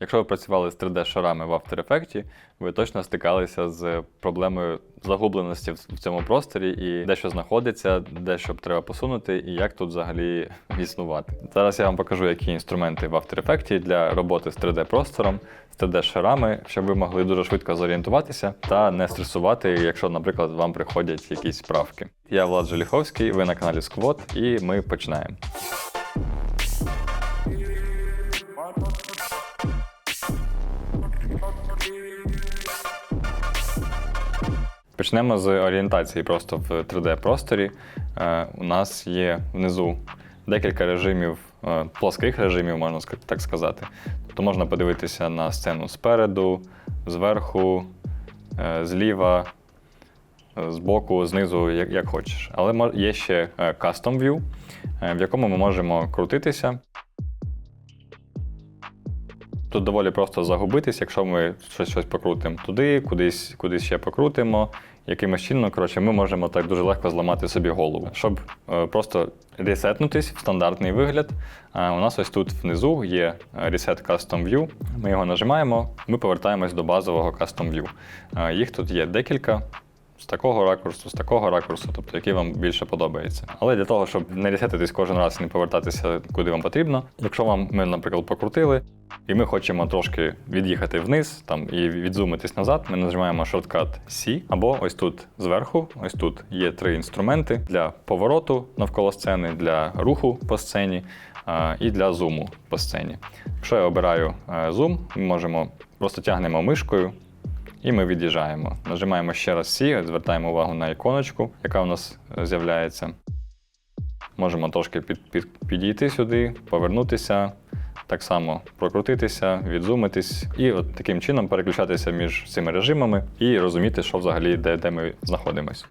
Якщо ви працювали з 3D-шарами в After Effects, ви точно стикалися з проблемою загубленості в цьому просторі і де що знаходиться, де що треба посунути, і як тут взагалі існувати. Зараз я вам покажу, які інструменти в After Effects для роботи з 3D-простором, з 3D-шарами, щоб ви могли дуже швидко зорієнтуватися та не стресувати, якщо, наприклад, вам приходять якісь правки. Я Влад Желіховський, ви на каналі Squad, і ми починаємо. Почнемо з орієнтації просто в 3D-просторі. Е, у нас є внизу декілька режимів, е, плоских режимів, можна так сказати. Тобто можна подивитися на сцену спереду, зверху, е, зліва, збоку, знизу, як, хочеш. Але є ще Custom View, в якому ми можемо крутитися. Тут доволі просто загубитись, якщо ми щось, щось покрутимо туди, кудись, кудись ще покрутимо. Якимось чином, коротше, ми можемо так дуже легко зламати собі голову. Щоб е, просто ресетнутись в стандартний вигляд, е, у нас ось тут внизу є е, Reset Custom View. Ми його нажимаємо, ми повертаємось до базового Custom View. Е, їх тут є декілька. З такого ракурсу, з такого ракурсу, тобто який вам більше подобається. Але для того, щоб не ресетитись кожен раз і не повертатися куди вам потрібно, якщо вам ми, наприклад, покрутили, і ми хочемо трошки від'їхати вниз там, і відзумитись назад, ми нажимаємо шорткат C, або ось тут зверху, ось тут є три інструменти для повороту навколо сцени, для руху по сцені і для зуму по сцені. Якщо я обираю е, зум, ми можемо просто тягнемо мишкою. І ми від'їжджаємо. Нажимаємо ще раз C, звертаємо увагу на іконочку, яка у нас е, з'являється. Можемо трошки під, під, підійти сюди, повернутися, так само прокрутитися, відзумитись і от таким чином переключатися між цими режимами і розуміти, що взагалі де, де ми знаходимося.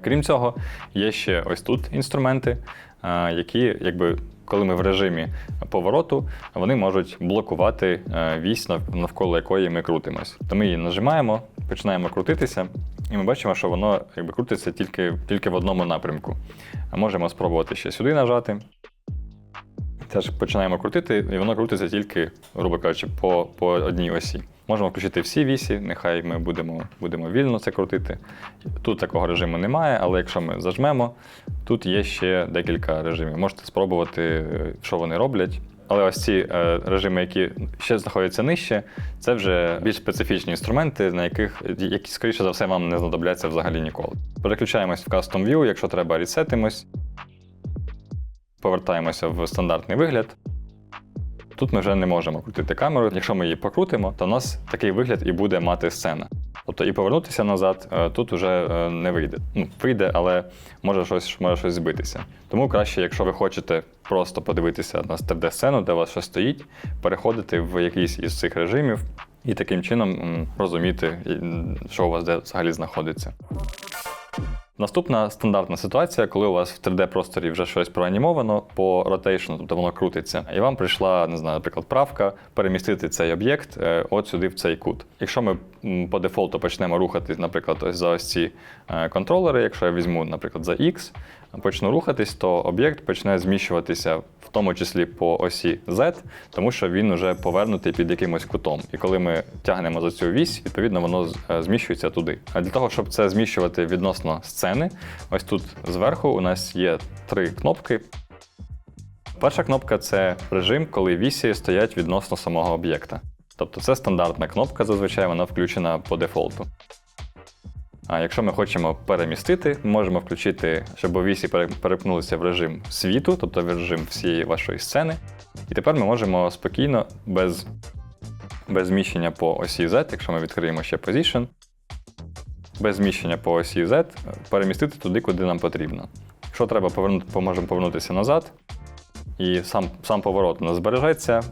Крім цього, є ще ось тут інструменти, е, які, якби, коли ми в режимі повороту, вони можуть блокувати е, вісь, нав- навколо якої ми крутимось. То ми її нажимаємо, починаємо крутитися, і ми бачимо, що воно якби, крутиться тільки, тільки в одному напрямку. Можемо спробувати ще сюди нажати. Теж починаємо крутити, і воно крутиться тільки, грубо кажучи, по, по одній осі. Можемо включити всі вісі, нехай ми будемо, будемо вільно це крутити. Тут такого режиму немає, але якщо ми зажмемо, тут є ще декілька режимів. Можете спробувати, е, що вони роблять. Але ось ці е, режими, які ще знаходяться нижче, це вже більш специфічні інструменти, на яких які, скоріше за все, вам не знадобляться взагалі ніколи. Переключаємось в Custom View, якщо треба, ресетимось. Повертаємося в стандартний вигляд. Тут ми вже не можемо крутити камеру. Якщо ми її покрутимо, то у нас такий вигляд і буде мати сцена. Тобто і повернутися назад е, тут вже е, не вийде. Ну, вийде, але може щось, може щось збитися. Тому краще, якщо ви хочете просто подивитися на 3D-сцену, де у вас щось стоїть, переходити в якийсь із цих режимів і таким чином розуміти, що у вас де взагалі знаходиться. Наступна стандартна ситуація, коли у вас в 3D-просторі вже щось проанімовано по ротейшну, тобто воно крутиться, і вам прийшла, не знаю, наприклад, правка перемістити цей об'єкт е, от сюди в цей кут. Якщо ми по дефолту почнемо рухати, наприклад, ось за ось ці е, контролери, якщо я візьму, наприклад, за X, почну рухатись, то об'єкт почне зміщуватися в тому числі по осі Z, тому що він вже повернутий під якимось кутом. І коли ми тягнемо за цю вісь, відповідно воно е, зміщується туди. А для того, щоб це зміщувати відносно сцени, ось тут зверху у нас є три кнопки. Перша кнопка це режим, коли вісі стоять відносно самого об'єкта. Тобто це стандартна кнопка, зазвичай вона включена по дефолту. А якщо ми хочемо перемістити, ми можемо включити, щоб вісі перепнулися в режим світу, тобто в режим всієї вашої сцени. І тепер ми можемо спокійно, без, без зміщення по осі Z, якщо ми відкриємо ще Position, без зміщення по осі Z, перемістити туди, куди нам потрібно. Якщо треба, повернути, можемо повернутися назад. І сам, сам поворот у збережеться,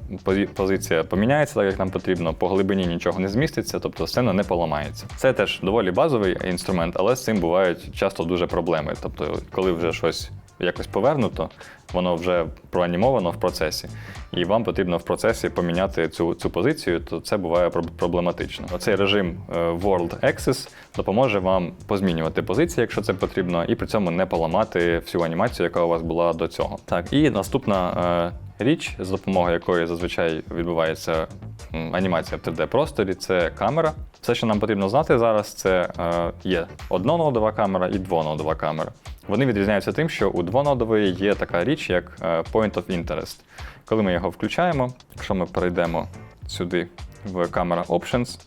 позиція поміняється так, як нам потрібно, по глибині нічого не зміститься, тобто сцена не поламається. Це теж доволі базовий інструмент, але з цим бувають часто дуже проблеми. Тобто, коли вже щось якось повернуто, воно вже проанімовано в процесі, і вам потрібно в процесі поміняти цю, цю позицію, то це буває проблематично. Оцей режим е, World Access допоможе вам позмінювати позиції, якщо це потрібно, і при цьому не поламати всю анімацію, яка у вас була до цього. Так, і наступна. Річ, за допомогою якої зазвичай відбувається анімація в 3D-просторі, це камера. Все, що нам потрібно знати зараз, це е, є однонодова камера і двонодова камера. Вони відрізняються тим, що у двонодової є така річ, як е, Point of Interest. Коли ми його включаємо, якщо ми перейдемо сюди в Camera Options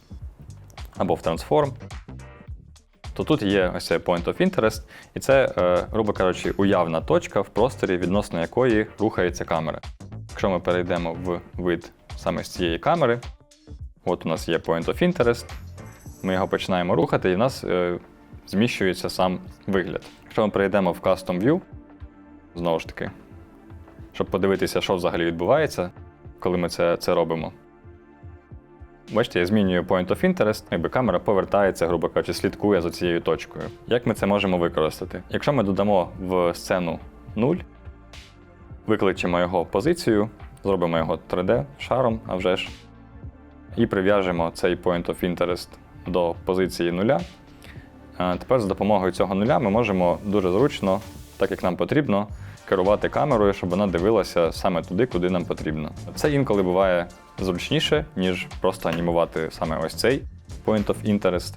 або в Transform, то тут є ось цей Point of Interest, і це, е, грубо кажучи, уявна точка в просторі, відносно якої рухається камера. Якщо ми перейдемо в вид саме з цієї камери, от у нас є Point of Interest, ми його починаємо рухати, і в нас е, зміщується сам вигляд. Якщо ми перейдемо в Custom View, знову ж таки, щоб подивитися, що взагалі відбувається, коли ми це, це робимо. Бачите, я змінюю Point of Interest, якби камера повертається, грубо кажучи, слідкує за цією точкою. Як ми це можемо використати? Якщо ми додамо в сцену 0, викличемо його позицію, зробимо його 3D шаром, а вже ж, і прив'яжемо цей Point of Interest до позиції нуля. А Тепер за допомогою цього нуля ми можемо дуже зручно, так як нам потрібно, керувати камерою, щоб вона дивилася саме туди, куди нам потрібно. Це інколи буває зручніше, ніж просто анімувати саме ось цей Point of Interest.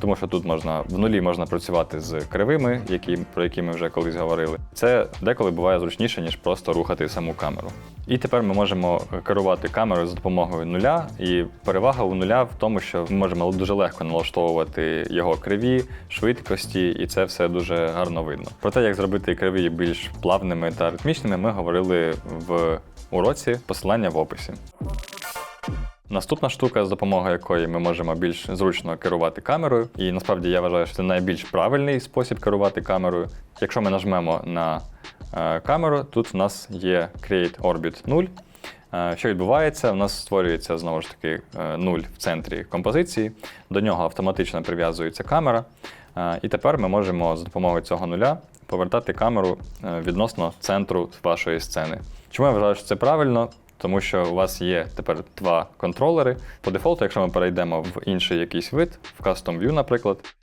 Тому що тут можна в нулі можна працювати з кривими, які, про які ми вже колись говорили. Це деколи буває зручніше, ніж просто рухати саму камеру. І тепер ми можемо керувати камерою за допомогою нуля. І перевага у нуля в тому, що ми можемо дуже легко налаштовувати його криві, швидкості, і це все дуже гарно видно. Про те, як зробити криві більш плавними та ритмічними, ми говорили в уроці посилання в описі. Наступна штука, з допомогою якої ми можемо більш зручно керувати камерою, і насправді я вважаю, що це найбільш правильний спосіб керувати камерою. Якщо ми нажмемо на е, камеру, тут в нас є Create Orbit 0. Е, Що відбувається? У нас створюється знову ж таки е, 0 в центрі композиції, до нього автоматично прив'язується камера. І тепер ми можемо за допомогою цього нуля повертати камеру відносно центру вашої сцени. Чому я вважаю, що це правильно? Тому що у вас є тепер два контролери. По дефолту, якщо ми перейдемо в інший якийсь вид, в Custom View, наприклад,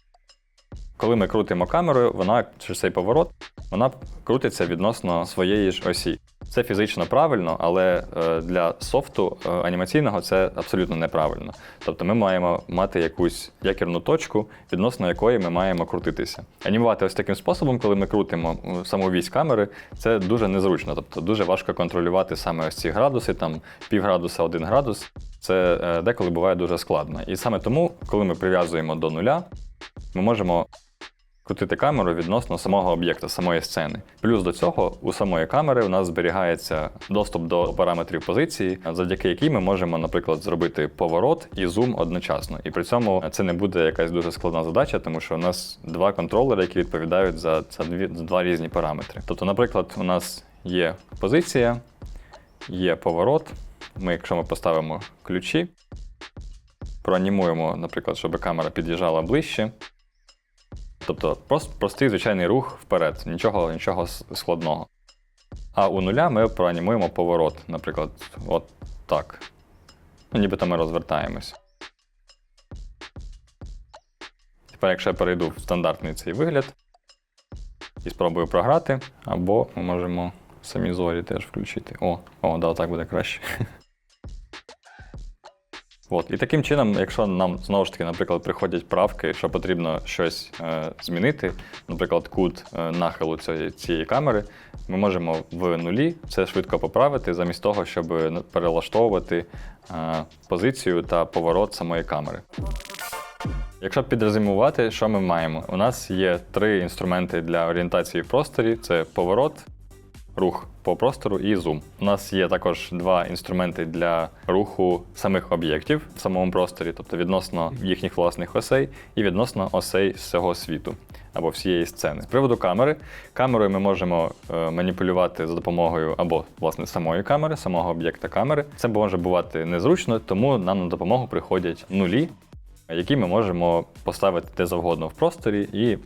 коли ми крутимо камерою, вона через цей поворот вона крутиться відносно своєї ж осі. Це фізично правильно, але е, для софту е, анімаційного це абсолютно неправильно. Тобто ми маємо мати якусь якірну точку, відносно якої ми маємо крутитися. Анімувати ось таким способом, коли ми крутимо е, саму вісь камери, це дуже незручно. Тобто дуже важко контролювати саме ось ці градуси, там пів градуса, один градус. Це деколи буває дуже складно. І саме тому, коли ми прив'язуємо до нуля, ми можемо крутити камеру відносно самого об'єкта, самої сцени. Плюс до цього у самої камери у нас зберігається доступ до параметрів позиції, завдяки якій ми можемо, наприклад, зробити поворот і зум одночасно. І при цьому це не буде якась дуже складна задача, тому що у нас два контролери, які відповідають за, за, дві, за два різні параметри. Тобто, наприклад, у нас є позиція, є поворот. Ми, якщо ми поставимо ключі, проанімуємо, наприклад, щоб камера під'їжджала ближче. Тобто просто простий звичайний рух вперед, нічого, нічого складного. А у нуля ми проанімуємо поворот, наприклад, от так. Ну, нібито ми розвертаємось. Тепер, якщо я перейду в стандартний цей вигляд і спробую програти, або ми можемо самі зорі теж включити. О, о, да, так буде краще. От. І таким чином, якщо нам знову ж таки, наприклад, приходять правки, що потрібно щось е, змінити, наприклад, кут е, нахилу цієї, цієї камери, ми можемо в нулі це швидко поправити, замість того, щоб е, перелаштовувати е, позицію та поворот самої камери. Якщо підрезюмувати, що ми маємо? У нас є три інструменти для орієнтації в просторі: це поворот, рух по простору і зум. У нас є також два інструменти для руху самих об'єктів в самому просторі, тобто відносно їхніх власних осей і відносно осей всього світу або всієї сцени. З приводу камери, камерою ми можемо е, маніпулювати за допомогою або власне самої камери, самого об'єкта камери. Це може бувати незручно, тому нам на допомогу приходять нулі, які ми можемо поставити де завгодно в просторі і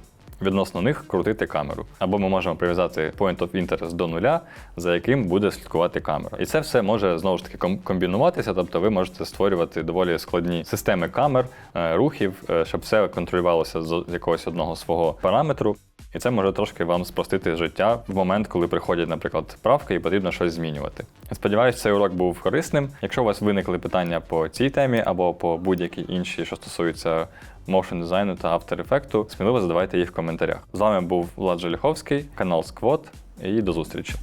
відносно них крутити камеру. Або ми можемо прив'язати point of interest до нуля, за яким буде слідкувати камера. І це все може знову ж таки комбінуватися, тобто ви можете створювати доволі складні системи камер, е, рухів, е, щоб все контролювалося з якогось одного свого параметру. І це може трошки вам спростити життя в момент, коли приходять, наприклад, правки і потрібно щось змінювати. Сподіваюсь, цей урок був корисним. Якщо у вас виникли питання по цій темі або по будь-якій іншій, що стосуються моушн дизайну та After Effects, сміливо задавайте їх в коментарях. З вами був Влад Желіховський, канал Сквот, і до зустрічі.